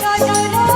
সজল